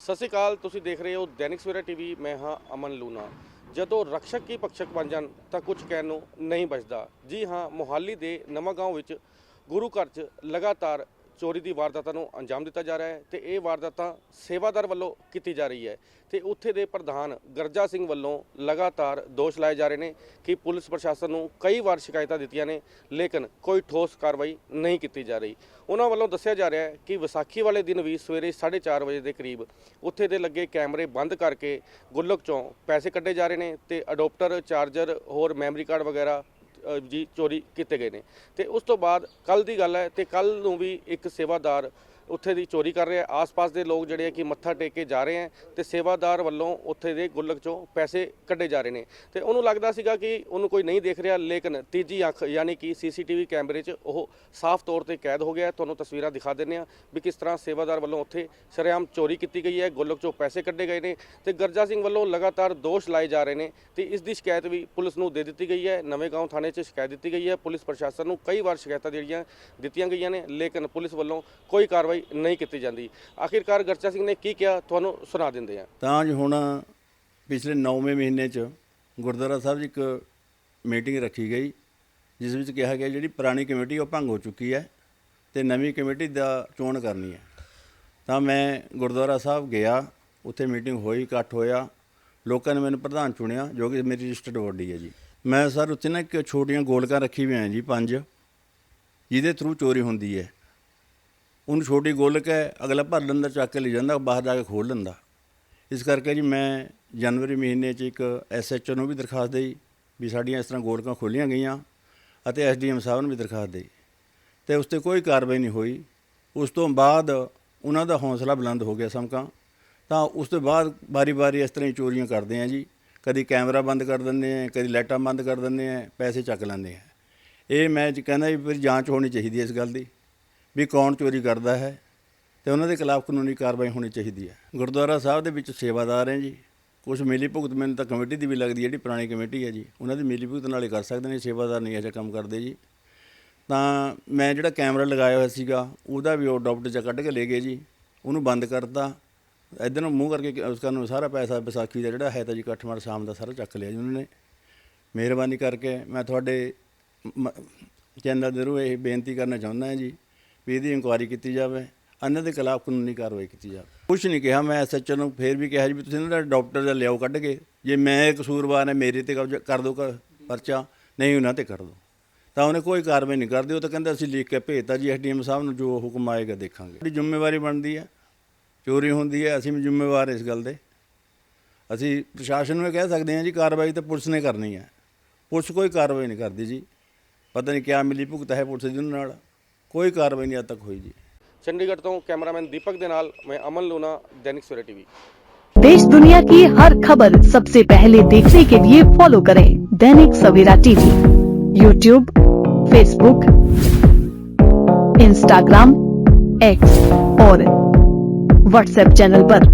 ਸਤਿ ਸ਼੍ਰੀ ਅਕਾਲ, ਤੁਸੀਂ ਦੇਖ ਰਹੇ ਹੋ ਦੈਨਿਕ ਸਵੇਰਾ ਟੀਵੀ, ਮੈਂ ਹਾਂ ਅਮਨ ਲੂਨਾ ਜਦੋਂ ਰਕਸ਼ਕ ਹੀ ਪਕਸ਼ਕ ਬਣ ਜਾਣ ਤਾਂ ਕੁਝ ਕਹਿਣ ਨੂੰ ਨਹੀਂ ਬਚਦਾ। ਜੀ ਹਾਂ, ਮੁਹਾਲੀ ਦੇ ਨਵਾਂਗਾঁव ਵਿੱਚ ਗੁਰੂ ਘਰ 'ਚ ਲਗਾਤਾਰ ਚੋਰੀ ਦੀ ਵਾਰਦਾਤਾਂ ਨੂੰ ਅੰਜਾਮ ਦਿੱਤਾ ਜਾ ਰਿਹਾ ਹੈ ਤੇ ਇਹ ਵਾਰਦਾਤਾਂ ਸੇਵਾਦਾਰ ਵੱਲੋਂ ਕੀਤੀ ਜਾ ਰਹੀ ਹੈ ਤੇ ਉੱਥੇ ਦੇ ਪ੍ਰਧਾਨ ਗਰਜਾ ਸਿੰਘ ਵੱਲੋਂ ਲਗਾਤਾਰ ਦੋਸ਼ ਲਾਏ ਜਾ ਰਹੇ ਨੇ ਕਿ ਪੁਲਿਸ ਪ੍ਰਸ਼ਾਸਨ ਨੂੰ ਕਈ ਵਾਰ ਸ਼ਿਕਾਇਤਾਂ ਦਿੱਤੀਆਂ ਨੇ, ਲੇਕਿਨ ਕੋਈ ਠੋਸ ਕਾਰਵਾਈ ਨਹੀਂ ਕੀਤੀ ਜਾ ਰਹੀ। ਉਹਨਾਂ ਵੱਲੋਂ ਦੱਸਿਆ ਜਾ ਰਿਹਾ ਹੈ ਕਿ ਵਿਸਾਖੀ ਵਾਲੇ ਦਿਨ ਵੀ ਸਵੇਰੇ 4:30 ਵਜੇ ਦੇ ਕਰੀਬ ਉੱਥੇ ਦੇ ਲੱਗੇ ਕੈਮਰੇ ਬੰਦ ਕਰਕੇ ਗੁੱਲਕ ਚੋਂ ਪੈਸੇ ਕੱਢੇ ਜਾ ਰਹੇ ਨੇ ਤੇ ਅਡਾਪਟਰ, ਚਾਰਜਰ, ਹੋਰ ਮੈਮਰੀ ਕਾਰਡ ਵਗੈਰਾ ਜੀ, ਚੋਰੀ ਕੀਤੇ ਗਏ ਨੇ। ਤੇ ਉਸ ਤੋਂ ਬਾਅਦ ਕੱਲ ਦੀ ਗੱਲ ਹੈ ਤੇ ਕੱਲ ਨੂੰ ਵੀ ਇੱਕ ਸੇਵਾਦਾਰ ਉੱਥੇ ਦੀ ਚੋਰੀ ਕਰ ਰਿਹਾ ਆਸ-ਪਾਸ ਦੇ ਲੋਕ ਜਿਹੜੇ ਆ ਕਿ ਮੱਥਾ ਟੇਕ ਕੇ ਜਾ ਰਹੇ ਹੈ ਤੇ ਸੇਵਾਦਾਰ ਵੱਲੋਂ ਉੱਥੇ ਦੇ ਗੁੱਲਕ ਚੋਂ ਪੈਸੇ ਕੱਢੇ ਜਾ ਰਹੇ ਨੇ। ਤੇ ਉਹਨੂੰ ਲੱਗਦਾ ਸੀਗਾ ਕਿ ਉਹਨੂੰ ਕੋਈ ਨਹੀਂ ਦੇਖ ਰਿਹਾ, ਲੇਕਿਨ ਤੀਜੀ ਅੱਖ ਯਾਨੀ ਕਿ ਸੀਸੀਟੀਵੀ ਕੈਮਰੇ 'ਚ ਉਹ ਸਾਫ਼ ਤੌਰ ਤੇ ਕੈਦ ਹੋ ਗਿਆ। ਤੁਹਾਨੂੰ ਤਸਵੀਰਾਂ ਦਿਖਾ ਦਿੰਦੇ ਆ ਵੀ ਕਿਸ ਤਰ੍ਹਾਂ ਸੇਵਾਦਾਰ ਵੱਲੋਂ ਉੱਥੇ ਸ਼ਰੇਆਮ ਚੋਰੀ ਕੀਤੀ ਗਈ ਹੈ। ਗੁੱਲਕ ਚੋਂ ਪੈਸੇ ਕੱਢੇ ਗਏ ਨੇ ਤੇ ਗਰਜਾ ਸਿੰਘ ਵੱਲੋਂ ਲਗਾਤਾਰ ਦੋਸ਼ ਲਾਏ ਜਾ ਰਹੇ ਨੇ ਤੇ ਇਸ ਦੀ ਸ਼ਿਕਾਇਤ ਵੀ ਪੁਲਿਸ ਨੂੰ ਦੇ ਦਿੱਤੀ ਗਈ ਹੈ। ਨਵੇਂ ਗਾਉਂ ਥਾਣੇ 'ਚ ਸ਼ਿਕਾਇਤ ਦਿੱਤੀ ਗਈ ਹੈ। ਪੁਲਿਸ ਪ੍ਰਸ਼ਾਸਨ ਨੂੰ ਕਈ ਵਾਰ ਸ਼ਿਕਾਇਤਾਂ ਜਿਹੜੀਆਂ ਦਿੱਤੀਆਂ ਗਈਆਂ ਨੇ, ਲੇਕਿਨ ਪੁਲਿਸ ਵੱਲੋਂ ਕੋਈ ਕਾਰਵਾਈ ਨਹੀਂ ਕੀਤੀ ਜਾਂਦੀ। ਆਖਿਰਕਾਰ ਗਰਚਾ ਸਿੰਘ ਨੇ ਕੀ ਕਿਹਾ, ਤੁਹਾਨੂੰ ਸੁਣਾ ਦਿੰਦੇ ਆ ਤਾਂ ਅੱਜ ਹੁਣ ਪਿਛਲੇ 9ਵੇਂ ਮਹੀਨੇ 'ਚ ਗੁਰਦੁਆਰਾ ਸਾਹਿਬ 'ਚ ਇੱਕ ਮੀਟਿੰਗ ਰੱਖੀ ਗਈ, ਜਿਸ ਵਿੱਚ ਕਿਹਾ ਗਿਆ ਜਿਹੜੀ ਪੁਰਾਣੀ ਕਮੇਟੀ ਉਹ ਭੰਗ ਹੋ ਚੁੱਕੀ ਹੈ ਤੇ ਨਵੀਂ ਕਮੇਟੀ ਦਾ ਚੋਣ ਕਰਨੀ ਹੈ। ਤਾਂ ਮੈਂ ਗੁਰਦੁਆਰਾ ਸਾਹਿਬ ਗਿਆ, ਉੱਥੇ ਮੀਟਿੰਗ ਹੋਈ, ਇਕੱਠ ਹੋਇਆ। ਲੋਕਾਂ ਨੇ ਮੈਨੂੰ ਪ੍ਰਧਾਨ ਚੁਣਿਆ, ਜੋ ਕਿ ਮੇਰੀ ਰਜਿਸਟਰਡ ਬੋਡੀ ਹੈ ਜੀ। ਮੈਂ ਸਰ ਉੱਥੇ ਨਾ ਇੱਕ ਛੋਟੀਆਂ ਗੋਲਕਾਂ ਰੱਖੀ ਹੋਈਆਂ ਜੀ, ਪੰਜ, ਜਿਹਦੇ ਥਰੂ ਚੋਰੀ ਹੁੰਦੀ ਹੈ। ਉਹਨੂੰ ਛੋਟੀ ਗੋਲਕ ਹੈ ਅਗਲਾ ਭਰ ਲੈਂਦਾ, ਚੱਕ ਕੇ ਲੈ ਜਾਂਦਾ, ਬਾਹਰ ਜਾ ਕੇ ਖੋਲ ਲੈਂਦਾ। ਇਸ ਕਰਕੇ ਜੀ ਮੈਂ ਜਨਵਰੀ ਮਹੀਨੇ 'ਚ ਇੱਕ ਐਸਐਚਓ ਨੂੰ ਵੀ ਦਰਖਾਸਤ ਦੇਈ ਵੀ ਸਾਡੀਆਂ ਇਸ ਤਰ੍ਹਾਂ ਗੋਲਕਾਂ ਖੋਲੀਆਂ ਗਈਆਂ ਅਤੇ ਐਸਡੀਐਮ ਸਾਹਿਬ ਨੂੰ ਵੀ ਦਰਖਾਸਤ ਦੇਈ। ਤੇ ਉਸ ਤੇ ਕੋਈ ਕਾਰਵਾਈ ਨਹੀਂ ਹੋਈ। ਉਸ ਤੋਂ ਬਾਅਦ ਉਹਨਾਂ ਦਾ ਹੌਸਲਾ ਬੁਲੰਦ ਹੋ ਗਿਆ ਸਮਕਾਂ ਤਾਂ ਉਸ ਤੋਂ ਬਾਅਦ ਬਾਰੀ-ਬਾਰੀ ਇਸ ਤਰ੍ਹਾਂ ਹੀ ਚੋਰੀਆਂ ਕਰਦੇ ਆ ਜੀ। ਕਦੀ ਕੈਮਰਾ ਬੰਦ ਕਰ ਦਿੰਦੇ ਆ, ਕਦੀ ਲਾਈਟਾਂ ਬੰਦ ਕਰ ਦਿੰਦੇ ਆ, ਪੈਸੇ ਚੱਕ ਲੈਂਦੇ ਆ। ਇਹ ਮੈਂ ਕਹਿੰਦਾ ਵੀ ਫਿਰ ਜਾਂਚ ਹੋਣੀ ਚਾਹੀਦੀ ਹੈ ਇਸ ਗੱਲ ਦੀ। ਵੀ ਕੌਣ ਚੋਰੀ ਕਰਦਾ ਹੈ ਤੇ ਉਹਨਾਂ ਦੇ ਖਿਲਾਫ ਕਾਨੂੰਨੀ ਕਾਰਵਾਈ ਹੋਣੀ ਚਾਹੀਦੀ ਹੈ। ਗੁਰਦੁਆਰਾ ਸਾਹਿਬ ਦੇ ਵਿੱਚ ਸੇਵਾਦਾਰ ਹੈ ਜੀ। ਕੁਝ ਮਿਲੀ ਭੁਗਤ ਮੈਨੂੰ ਤਾਂ ਕਮੇਟੀ ਦੀ ਵੀ ਲੱਗਦੀ ਹੈ, ਜਿਹੜੀ ਪੁਰਾਣੀ ਕਮੇਟੀ ਹੈ ਜੀ। ਉਹਨਾਂ ਦੀ ਮਿਲੀ ਭੁਗਤ ਨਾਲ ਹੀ ਕਰ ਸਕਦੇ ਨੇ, ਸੇਵਾਦਾਰ ਨਹੀਂ ਇਹੋ ਕੰਮ ਕਰਦੇ ਜੀ। ਤਾਂ ਮੈਂ ਜਿਹੜਾ ਕੈਮਰਾ ਲਗਾਇਆ ਹੋਇਆ ਸੀਗਾ, ਉਹਦਾ ਵੀ ਉਹ ਡਾਕਟਰ ਚ ਕੱਢ ਕੇ ਲੈ ਗਏ ਜੀ। ਉਹਨੂੰ ਬੰਦ ਕਰਤਾ। ਇਧਰ ਨੂੰ ਮੂੰਹ ਕਰਕੇ ਉਸ ਨੂੰ ਸਾਰਾ ਪੈਸਾ ਵਿਸਾਖੀ ਦਾ ਜਿਹੜਾ ਹੈ ਤਾਂ ਜੀ ਇਕੱਠਮਾਰ ਸ਼ਾਮ ਦਾ ਸਾਰਾ ਚੱਕ ਲਿਆ ਜੀ ਉਹਨਾਂ ਨੇ। ਮਿਹਰਬਾਨੀ ਕਰਕੇ ਮੈਂ ਤੁਹਾਡੇ ਮ- ਚੈਨਲ ਦੇ ਰੂ ਇਹ ਬੇਨਤੀ ਕਰਨਾ ਚਾਹੁੰਦਾ ਹਾਂ ਜੀ। ਵੀ ਇਹਦੀ ਇਨਕੁਆਇਰੀ ਕੀਤੀ ਜਾਵੇ, ਇਹਨਾਂ ਦੇ ਖਿਲਾਫ ਕਾਨੂੰਨੀ ਕਾਰਵਾਈ ਕੀਤੀ ਜਾਵੇ। ਕੁਛ ਨਹੀਂ ਕਿਹਾ, ਮੈਂ ਐਸਐਚਓ ਨੂੰ ਫੇਰ ਵੀ ਕਿਹਾ ਜੀ ਵੀ ਤੁਸੀਂ ਇਹਨਾਂ ਦਾ ਡਾਕਟਰ ਦਾ ਲਿਆਓ ਕੱਢ ਕੇ, ਜੇ ਮੈਂ ਕਸੂਰਵਾਰ ਹੈ, ਮੇਰੇ ਤੇ ਕਬਜ਼ਾ ਕਰ ਦੋ ਪਰਚਾ, ਨਹੀਂ ਉਹਨਾਂ ਤੇ ਕਰ ਦੋ। ਤਾਂ ਉਹਨੇ ਕੋਈ ਕਾਰਵਾਈ ਨਹੀਂ ਕਰਦੀ, ਉਹ ਤਾਂ ਕਹਿੰਦਾ ਅਸੀਂ ਲਿਖ ਕੇ ਭੇਜਤਾ ਜੀ ਐਸਡੀਐਮ ਸਾਹਿਬ ਨੂੰ ਜੋ ਹੁਕਮ ਆਏਗਾ ਦੇਖਾਂਗੇ। ਸਾਡੀ ਜ਼ਿੰਮੇਵਾਰੀ ਬਣਦੀ ਹੈ, ਚੋਰੀ ਹੁੰਦੀ ਹੈ, ਅਸੀਂ ਵੀ ਜ਼ਿੰਮੇਵਾਰ ਇਸ ਗੱਲ ਦੇ। ਅਸੀਂ ਪ੍ਰਸ਼ਾਸਨ ਨੂੰ ਕਹਿ ਸਕਦੇ ਹਾਂ ਜੀ, ਕਾਰਵਾਈ ਤਾਂ ਪੁਲਿਸ ਨੇ ਕਰਨੀ ਹੈ। ਪੁਲਿਸ ਕੋਈ ਕਾਰਵਾਈ ਨਹੀਂ ਕਰਦੀ ਜੀ। ਪਤਾ ਨਹੀਂ ਕਿਆ ਮਿਲੀ, ਭੁਗਤ ਹੈ ਪੁਲਿਸ ਦੀ ਨਾਲ। ਕੋਈ ਕਾਰਵਾਈ ਨਹੀਂ ਅੱਜ ਤੱਕ ਹੋਈ ਜੀ ਚੰਡੀਗੜ੍ਹ ਤੋਂ ਕੈਮਰਾਮੈਨ ਦੀਪਕ ਦੇ ਨਾਲ ਮੈਂ ਅਮਨ ਲੂਨਾ ਦੈਨਿਕ ਸਵੇਰਾ ਟੀਵੀ देश दुनिया की हर खबर सबसे पहले देखने के लिए फॉलो करें Dainik Savera TV YouTube Facebook Instagram X और व्हाट्सएप चैनल पर।